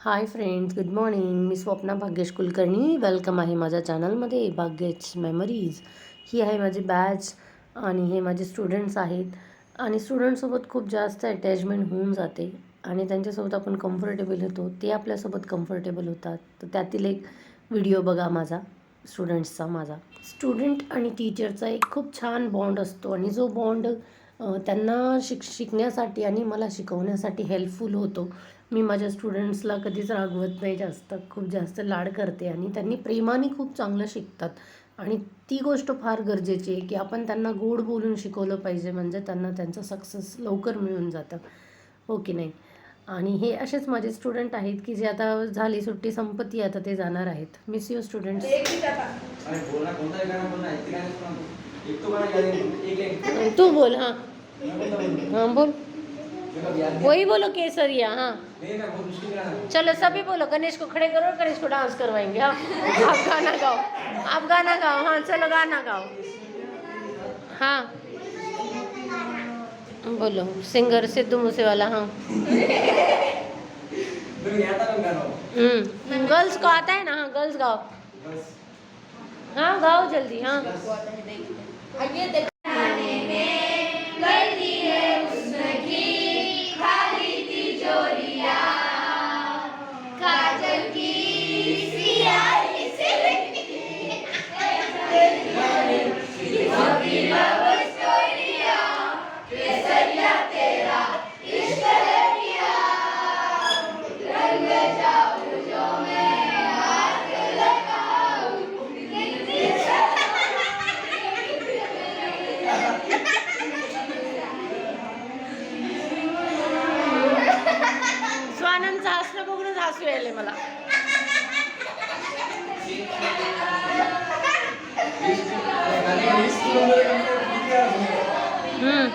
हाय friends good morning मी Swapna Bhagyesh Kulkarni. Welcome आहे माझ्या चॅनलमध्ये भाग्येश मेमरीज ही आहे माझी बॅच आणि हे माझे स्टुडंट्स आहेत. आणि स्टुडंटसोबत खूप जास्त अटॅचमेंट होऊन जाते. आणि त्यांच्यासोबत आपण कम्फर्टेबल होतो. ते आपल्यासोबत कम्फर्टेबल होतात. तर त्यातील एक व्हिडिओ बघा माझा स्टुडंट्सचा माझा. स्टुडंट आणि टीचरचा एक खूप छान बॉन्ड असतो. आणि जो बॉन्ड त्यांना शिक शिकण्यासाठी आणि मला शिकवण्यासाठी हेल्पफुल होतो. मी माझ्या स्टुडंट्सला कधीच रागवत नाही जास्त. खूप जास्त लाड करते आणि त्यांनी प्रेमाने खूप चांगलं शिकतात. आणि ती गोष्ट फार गरजेची आहे की आपण त्यांना गोड बोलून शिकवलं पाहिजे. म्हणजे त्यांना त्यांचं सक्सेस लवकर मिळून जातं. हो की नाही? आणि हे असेच माझे स्टुडंट आहेत की जे आता झाली सुट्टी संपत्ती आता ते जाणार आहेत. मिस यू एक तो गाणं गाने एक एक. तू बोल हां. हूँ हाँ बोल। वही बोलो केसरिया हाँ। चलो, सभी बोलो, गणेश को खड़े करो गणेश को डांस करवाएँगे हाँ। आप गाना गाओ, आप गाना गाओ हाँ चलो, गाना गाओ। हाँ। बोलो, सिंगर सिद्धू हाँ। आता कौन गाना हम्म गर्ल्स को आता है ना हाँ गर्ल्स गाओ। हाँ गाओ जल्दी हाँ। स्वानंदचं हसणं बघूनच हसू यायले मला. हम्म.